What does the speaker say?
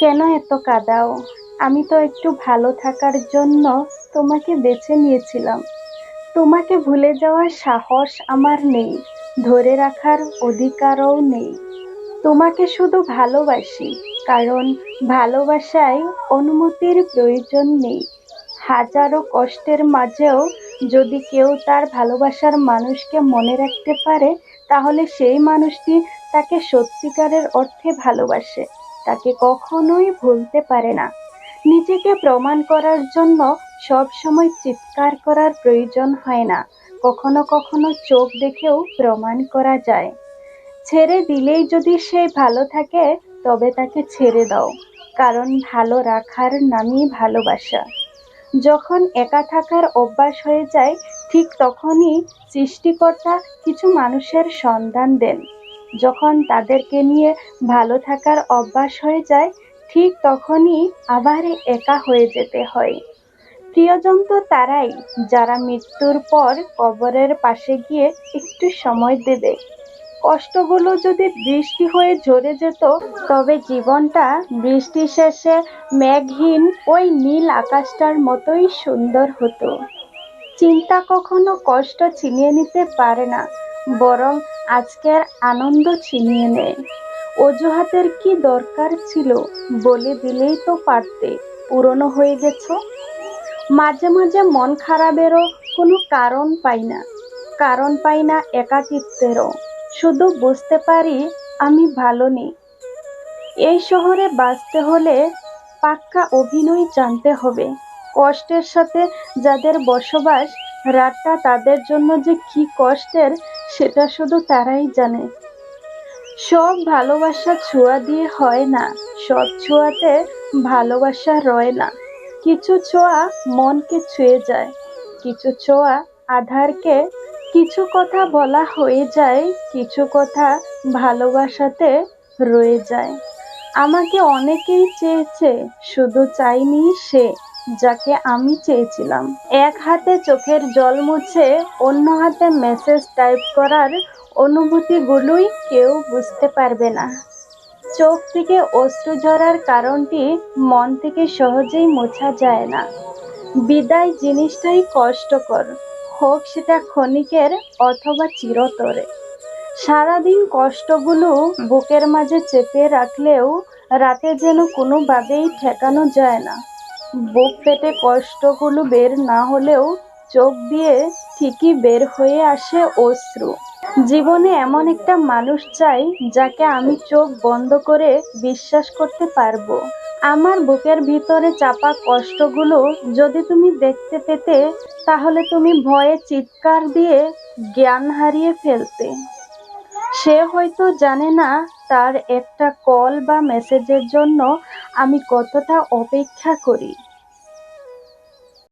কেন এত কাঁদাও? আমি তো একটু ভালো থাকার জন্য তোমাকে বেছে নিয়েছিলাম। তোমাকে ভুলে যাওয়ার সাহস আমার নেই, ধরে রাখার অধিকারও নেই। তোমাকে শুধু ভালোবাসি, কারণ ভালোবাসায় অনুমতির প্রয়োজন নেই। হাজারো কষ্টের মাঝেও যদি কেউ তার ভালোবাসার মানুষকে মনে রাখতে পারে, তাহলে সেই মানুষটি তাকে সত্যিকারের অর্থে ভালোবাসে। তাকে কখনোই ভুলতে পারে না। নিজেকে প্রমাণ করার জন্য সব সময় চিৎকার করার প্রয়োজন হয় না। কখনো কখনো চোখ দেখেও প্রমাণ করা যায়। ছেড়ে দিলেই যদি সে ভালো থাকে, তবে তাকে ছেড়ে দাও, কারণ ভালো রাখার নামই ভালোবাসা। যখন একা থাকার অভ্যাস হয়ে যায়, ঠিক তখনই সৃষ্টিকর্তা কিছু মানুষের সন্ধান দেন। যখন তাদেরকে নিয়ে ভালো থাকার অভ্যাস হয়ে যায়, ঠিক তখনই আবার একা হয়ে যেতে হয়। প্রিয়জন তো তারাই, যারা মৃত্যুর পর কবরের পাশে গিয়ে একটু সময় দেবে। কষ্টগুলো যদি বৃষ্টি হয়ে ঝরে যেত, তবে জীবনটা বৃষ্টি শেষে মেঘহীন ওই নীল আকাশটার মতোই সুন্দর হতো। চিন্তা কখনো কষ্ট ছিনিয়ে নিতে পারে না। বরং আজকের আনন্দ ছিনিয়ে নেয়। অজুহাতের কি দরকার ছিল বলে দিলেই তো পারতে। পুরনো হয়ে গেছো? মাঝে মাঝে মন খারাপেরও কোনো কারণ পাই না। কারণ পাই না একাকিত্বেরও। শুধু বুঝতে পারি আমি ভালো নেই এই শহরে বাঁচতে হলে পাক্কা অভিনয় জানতে হবে। কষ্টের সাথে যাদের বসবাস রাতটা তাদের জন্য যে কি কষ্টের, সেটা শুধু তারাই জানে। সব ভালোবাসা ছোঁয়া দিয়ে হয় না, সব ছোঁয়াতে ভালোবাসা রয় না। কিছু ছোঁয়া মনকে ছুঁয়ে যায়, কিছু ছোঁয়া আধারকে কিছু কথা বলা হয়ে যায়, কিছু কথা ভালোবাসাতে রয়ে যায়। আমাকে অনেকেই চেয়েছে, শুধু চাইনি সে। যাকে আমি চেয়েছিলাম। এক হাতে চোখের জল মুছে অন্য হাতে মেসেজ টাইপ করার অনুভূতিগুলোই কেউ বুঝতে পারবে না। চোখ থেকে অশ্রু ঝরার কারণটি মন থেকে সহজেই মোছা যায় না। বিদায় জিনিসটাই কষ্টকর। হোক সেটা ক্ষণিকের অথবা চিরতরে। সারাদিন কষ্টগুলো বুকের মাঝে চেপে রাখলেও রাতে যেন কোনোভাবেই ঠেকানো যায় না। বুক পেটে কষ্টগুলো বের না হলেও চোখ দিয়ে ঠিকই বের হয়ে আসে অশ্রু। জীবনে এমন একটা মানুষ চাই যাকে আমি চোখ বন্ধ করে বিশ্বাস করতে পারব। আমার বুকের ভিতরে চাপা কষ্টগুলো যদি তুমি দেখতে পেতে, তাহলে তুমি ভয়ে চিৎকার দিয়ে জ্ঞান হারিয়ে ফেলতে। সে হয়তো জানে না তার একটা কল বা মেসেজের জন্য আমি কতটা অপেক্ষা করি।